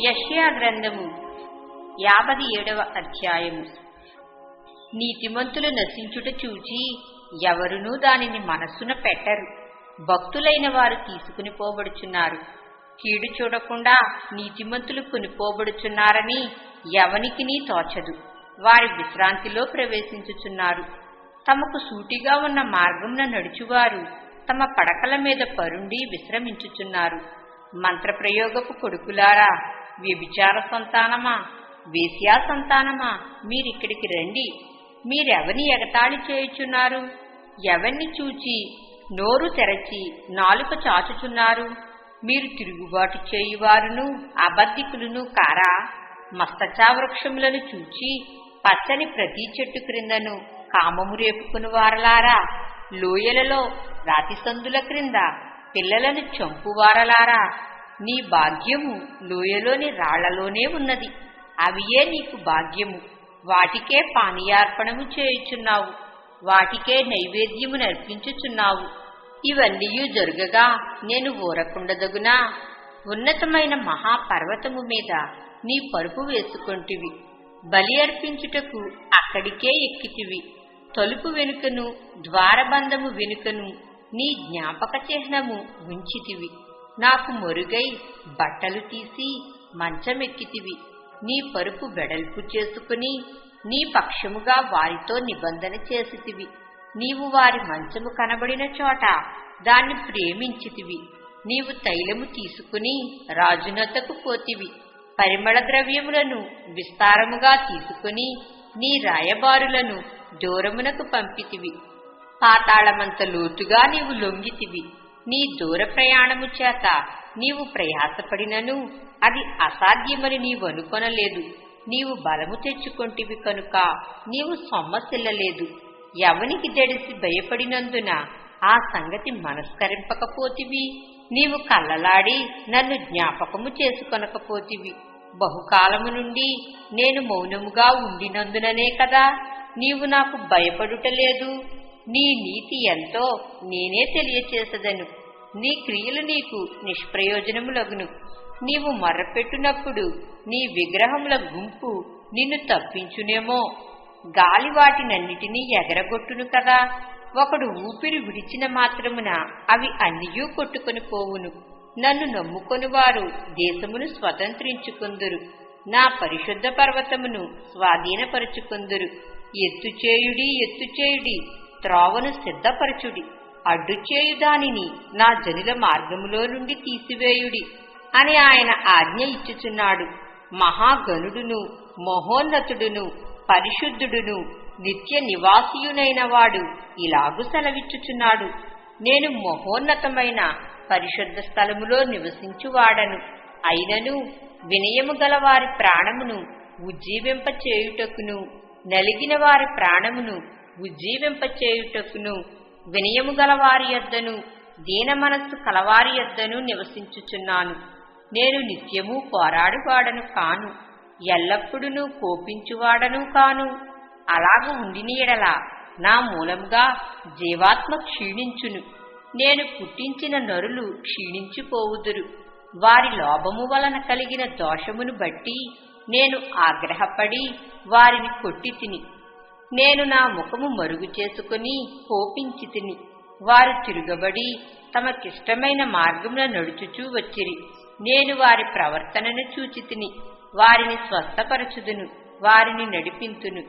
యష్యా గ్రంథము యాభై ఏడవ అధ్యాయము. నీతిమంతులు నశించుట చూచి ఎవరునూ దానిని మనస్సున పెట్టరు. భక్తులైన వారు తీసుకుని పోబడుచున్నారు. కీడు చూడకుండా నీతిమంతులు కొనిపోబడుచున్నారని ఎవనికినీ తోచదు. వారి విశ్రాంతిలో ప్రవేశించుచున్నారు. తమకు సూటిగా ఉన్న మార్గంన నడుచువారు. తమ పడకల మీద పరుండి విశ్రమించుచున్నారు. మంత్రప్రయోగపు కొడుకులారా వ్యభిచార సంతానమా వేశ్యా సంతానమా మీరిక్కడికి రండి. మీరెవని ఎగతాళి చేయుచున్నారు? ఎవన్ని చూచి నోరు తెరచి నాలుక చాచుచున్నారు? మీరు తిరుగుబాటు చేయువారును అబద్ధికులను కారా? మస్తచా వృక్షములను చూచి పచ్చని ప్రతి చెట్టు క్రిందను కామము రేపుకుని వారలారా లోయలలో రాతి సందుల క్రింద పిల్లలను చంపువారలారా. నీ భాగ్యము లోయలోని రాళ్ళలోనే ఉన్నది. అవియే నీకు భాగ్యము. వాటికే పానీయార్పణము చేయుచున్నావు. వాటికే నైవేద్యము నర్పించుచున్నావు. ఇవన్నీ జరుగగా నేను ఊరకుండదగునా ఉన్నతమైన మహాపర్వతము మీద నీ పరుపు వేసుకొంటివి. బలి అర్పించుటకు అక్కడికే ఎక్కితివి. తలుపు వెనుకను ద్వారబంధము వెనుకను నీ జ్ఞాపక చిహ్నము ఉంచితివి. నాకు మొరుగై బట్టలు తీసి మంచమెక్కితివి. నీ పరుపు వెడల్పు చేసుకుని నీ పక్షముగా వారితో నిబంధన చేసితివి. నీవు వారి మంచము కనబడిన చోట దాన్ని ప్రేమించితివి. నీవు తైలము తీసుకుని రాజునొద్దకు పోతివి. పరిమళ ద్రవ్యములను విస్తారముగా తీసుకుని నీ రాయబారులను దూరమునకు పంపితివి. పాతాళమంత లోతుగా నీవు లొంగితివి. నీ దూర ప్రయాణము చేత నీవు ప్రయాసపడినను అది అసాధ్యమని నీవు అనుకొనలేదు. నీవు బలము తెచ్చుకొంటివి కనుక నీవు సొమ్మసిల్లలేదు. ఎవనికి జడిసి భయపడినందున ఆ సంగతి మనస్కరింపకపోతివి. నీవు కళ్ళలాడి నన్ను జ్ఞాపకము చేసుకొనకపోతివి. బహుకాలము నుండి నేను మౌనముగా ఉండినందుననే కదా నీవు నాకు భయపడుటలేదు. నీ నీతి ఎంతో నేనే తెలియచేసదను. నీ క్రియలు నీకు నిష్ప్రయోజనములగును. నీవు మర్రపెట్టునప్పుడు నీ విగ్రహముల గుంపు నిన్ను తప్పించునేమో. గాలి వాటినన్నిటినీ ఎగరగొట్టును కదా. ఒకడు ఊపిరి విడిచిన మాత్రమున అవి అన్నియూ కొట్టుకొని పోవును. నన్ను నమ్ముకొని వారు దేశమును స్వతంత్రించుకుందురు. నా పరిశుద్ధ పర్వతమును స్వాధీనపరుచుకుందురు. ఎత్తుచేయుడి ఎత్తుచేయుడి త్రోవను సిద్ధపరచుడి. అడ్డుచేయుదానిని నా జనుల మార్గములో నుండి తీసివేయుడి అని ఆయన ఆజ్ఞ ఇచ్చుచున్నాడు. మహాగణుడును మహోన్నతుడును పరిశుద్ధుడును నిత్య నివాసియునైన వాడు ఇలాగు సెలవిచ్చుచున్నాడు. నేను మహోన్నతమైన పరిశుద్ధ స్థలములో నివసించువాడను. అయినను వినయము గల వారి ప్రాణమును ఉజ్జీవింపచేయుటకును నలిగిన వారి ప్రాణమును ఉజ్జీవింపచేయుటకును వినయము గలవారి యొద్దను దీన మనస్సు కలవారి యొద్దను నివసించుచున్నాను. నేను నిత్యము పోరాడువాడను కాను ఎల్లప్పుడూ కోపించువాడను కాను. అలాగ ఉండిని నా మూలంగా జీవాత్మ క్షీణించును. నేను పుట్టించిన నరులు క్షీణించిపోవుదురు. వారి లోభము వలన కలిగిన దోషమును బట్టి నేను ఆగ్రహపడి వారిని కొట్టి తిని. నేను నా ముఖము మరుగు చేసుకుని కోపించి తిని. వారు తిరుగబడి తమకిష్టమైన మార్గంలో నడుచుచూ వచ్చిరి. నేను వారి ప్రవర్తనను చూచి తిని వారిని స్వస్థపరచుదును వారిని నడిపింతును.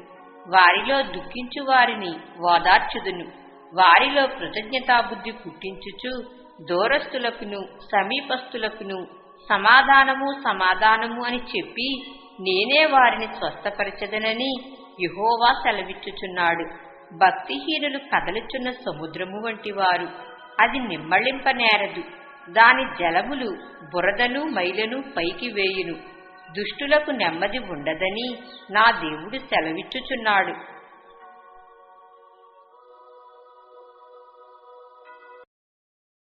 వారిలో దుఃఖించు వారిని ఓదార్చుదును. వారిలో కృతజ్ఞతాబుద్ధి పుట్టించుచు దూరస్తులకును సమీపస్తులకును సమాధానము సమాధానము అని చెప్పి నేనే వారిని స్వస్థపరచదనని యుహోవా సెలవిచ్చుచున్నాడు. భక్తిహీనులు కదలుచున్న సముద్రము వంటి వారు అది నిమ్మళింపనేరదు. దాని జలములు బురదను మైలను పైకి వేయును. దుష్టులకు నెమ్మది ఉండదని నా దేవుడు సెలవిచ్చుచున్నాడు.